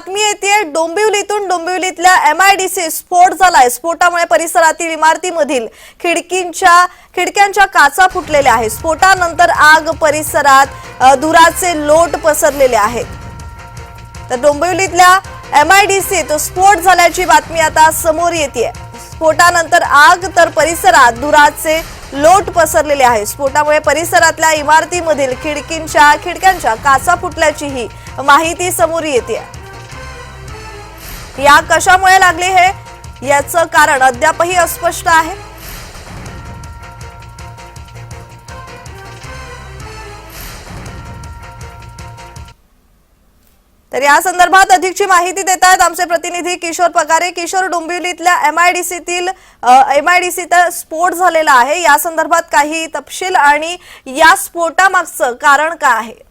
बातमी येते डोंबिवलीतून डोंबिवलीतल्या एम आय डी सी स्फोट झालाय. स्फोटामुळे परिसरातील इमारतीमधील खिडकींच्या खिडक्यांच्या काचा फुटलेल्या आहेत. स्फोटानंतर आग परिसरात धुराचे लोट पसरलेले आहेत. तर डोंबिवलीतल्या एम आय डी सी तो स्फोट झाल्याची बातमी आता समोर येते स्फोटानंतर आग तर परिसरात धुराचे लोट पसरलेले आहे स्फोटामुळे परिसरातल्या इमारतीमधील खिडकींच्या खिडक्यांच्या काचा फुटल्याचीही माहिती समोर येते या कशामुळे लागली हे? याचं कारण अद्यापही अस्पष्ट आहे. तर या संदर्भात अधिकची माहिती देत आहेत आमचे प्रतिनिधी किशोर पगारे. किशोर डोंबिवलीतल्या एम आय डी सीतील एम आय डी सीचा स्फोट झालेला आहे. या संदर्भात काही तपशील आणि या स्फोटामागचं कारण काय आहे?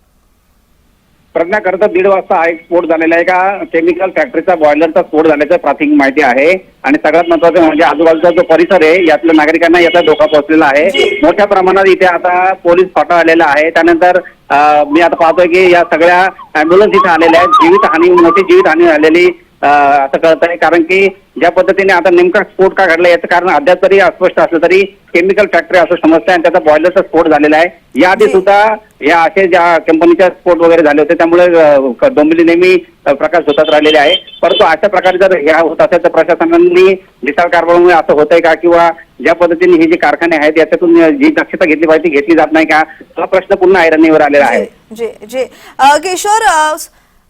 प्रज्ञा करता दीड वाजता हा एक स्फोट झालेला आहे का? केमिकल फॅक्टरीचा बॉयलरचा स्फोट झाल्याचं प्राथमिक माहिती आहे. आणि सगळ्यात महत्वाचं म्हणजे आजूबाजूचा जो परिसर आहे यातल्या नागरिकांना याचा धोका पोहोचलेला आहे. मोठ्या प्रमाणात इथे आता पोलीस फाटा आलेला आहे. त्यानंतर मी आता पाहतोय की या सगळ्या अँब्युलन्स इथे आलेल्या आहेत. जीवितहानी मोठी जीवितहानी झालेली असं कळत आहे. कारण की ज्या पद्धतीने आता नेमका स्फोट का घडला याचं कारण अद्याप तरी अस्पष्ट असलं तरी केमिकल फॅक्टरी असं समजतंय आणि त्याचा बॉयलरचा स्फोट झालेला आहे. याआधी. सुद्धा या असे ज्या कंपनीच्या स्फोट वगैरे झाले होते त्यामुळे डोंबिवली नेहमी प्रकाश होतात राहिलेले आहे. परंतु अशा प्रकारे जर ह्या होत असेल तर प्रशासनाने दिसाळ कारभारामुळे असं होतंय का? किंवा ज्या पद्धतीने हे जे कारखाने आहेत याच्यातून जी दक्षता घेतली पाहिजे ती घेतली जात नाही का? हा प्रश्न पुन्हा ऐरणीवर आलेला आहे. जी जी किशोर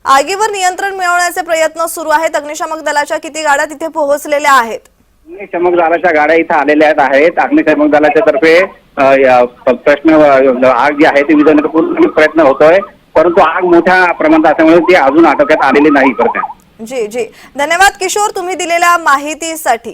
आगीवर नियंत्रण मिळवण्याचे प्रयत्न सुरू आहेत. अग्निशामक दलाच्या किती गाड्या तिथे पोहोचलेल्या आहेत? अग्निशमक दलाच्या गाड्या इथं आलेल्या आहेत अग्निशमक दलाच्या तर्फे प्रश्न आग जी आहे ती विझवण्याचा पूर्ण प्रयत्न होतोय. परंतु आग मोठ्या प्रमाणात असल्यामुळे ती अजून आटोक्यात आलेली नाही प्रश्न जी जी. धन्यवाद किशोर तुम्ही दिलेल्या माहितीसाठी.